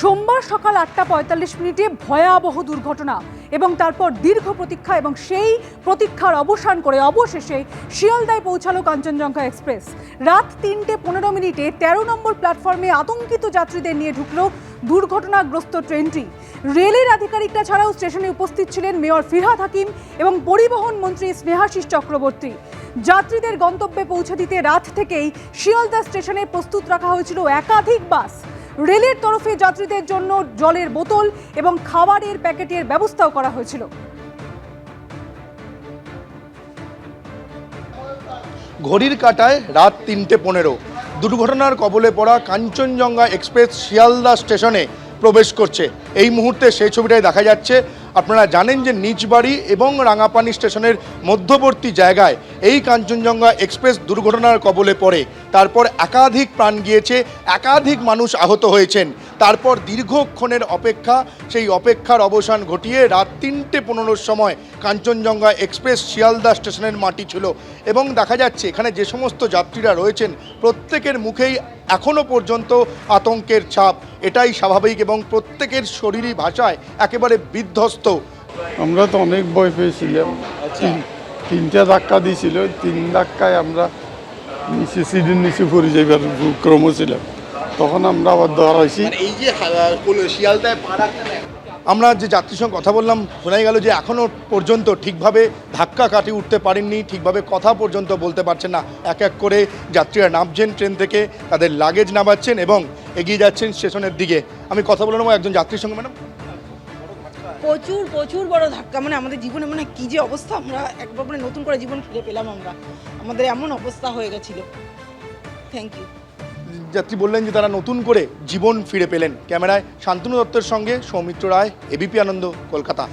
সোমবার সকাল আটটা পঁয়তাল্লিশ মিনিটে ভয়াবহ দুর্ঘটনা এবং তারপর দীর্ঘ প্রতীক্ষা এবং সেই প্রতীক্ষার অবসান করে অবশেষে শিয়ালদায় পৌঁছালো কাঞ্চনজঙ্ঘা এক্সপ্রেস। রাত তিনটে পনেরো মিনিটে তেরো নম্বর প্ল্যাটফর্মে আতঙ্কিত যাত্রীদের নিয়ে ঢুকলো দুর্ঘটনাগ্রস্ত ট্রেনটি। রেলের আধিকারিকরা ছাড়াও স্টেশনে উপস্থিত ছিলেন মেয়র ফিরহাদ হাকিম এবং পরিবহন মন্ত্রী স্নেহাশিস চক্রবর্তী। যাত্রীদের গন্তব্যে পৌঁছে দিতে রাত থেকেই শিয়ালদা স্টেশনে প্রস্তুত রাখা হয়েছিল একাধিক বাস। রেলের তরফে যাত্রীদের জন্য জলের বোতল এবং খাবারের প্যাকেটের ব্যবস্থাও করা হয়েছিল। ঘড়ির কাটায় রাত তিনটে পনেরো। দুর্ঘটনার কবলে পড়া কাঞ্চনজঙ্ঘা এক্সপ্রেস শিয়ালদা স্টেশনে প্রবেশ করছে। এই মুহূর্তে সেই ছবিটাই দেখা যাচ্ছে। আপনারা জানেন যে নিচবাড়ি এবং রাঙাপানি স্টেশনের মধ্যবর্তী জায়গায় এই কাঞ্চনজঙ্ঘা এক্সপ্রেস দুর্ঘটনার কবলে পড়ে। তারপর একাধিক প্রাণ গিয়েছে একাধিক মানুষ আহত হয়েছেন। তারপর দীর্ঘক্ষণের অপেক্ষা সেই অপেক্ষার অবসান ঘটিয়ে রাত তিনটে পনেরোর সময় কাঞ্চনজঙ্ঘা এক্সপ্রেস শিয়ালদা স্টেশনের মাটি ছিল এবং দেখা যাচ্ছে এখানে যে সমস্ত যাত্রীরা রয়েছেন প্রত্যেকের মুখেই এখনও পর্যন্ত আতঙ্কের ছাপ। এটাই স্বাভাবিক এবং প্রত্যেকের শরীরী ভাষায় একেবারে বিধ্বস্ত। আমরা তো অনেক ভয় পেয়েছিলাম। তিন- তিনটা ধাক্কা দিয়েছিল তিন ধাক্কায় আমরা নিচে সিঁড়ির নিচে পড়ে যাইবার ক্রম ছিলাম তখন আমরা আবার দাঁড়াইছি এই যে শিয়ালদায় আমরা যে যাত্রীর সঙ্গে কথা বললাম শোনাই গেল যে এখনও পর্যন্ত ঠিকভাবে ধাক্কা কাটিয়ে উঠতে পারেননি ঠিকভাবে কথা পর্যন্ত বলতে পারছেন না। এক এক করে যাত্রীরা নামছেন ট্রেন থেকে তাদের লাগেজ নামাচ্ছেন এবং এগিয়ে যাচ্ছেন স্টেশনের দিকে। আমি কথা বলে নেব একজন যাত্রীর সঙ্গে ম্যাডাম। প্রচুর প্রচুর বড় ধাক্কা। মানে আমাদের জীবনে মানে কি যে অবস্থা, আমরা একবার মানে নতুন করে জীবন ফিরে পেলাম আমরা। আমাদের এমন অবস্থা হয়ে গেছিল। থ্যাংক ইউ যাত্রী বললেন যে তারা নতুন করে জীবন ফিরে পেলেন। ক্যামেরায় শান্তনু দত্তের সঙ্গে সৌমিত্র রায় এবিপি আনন্দ, কলকাতা।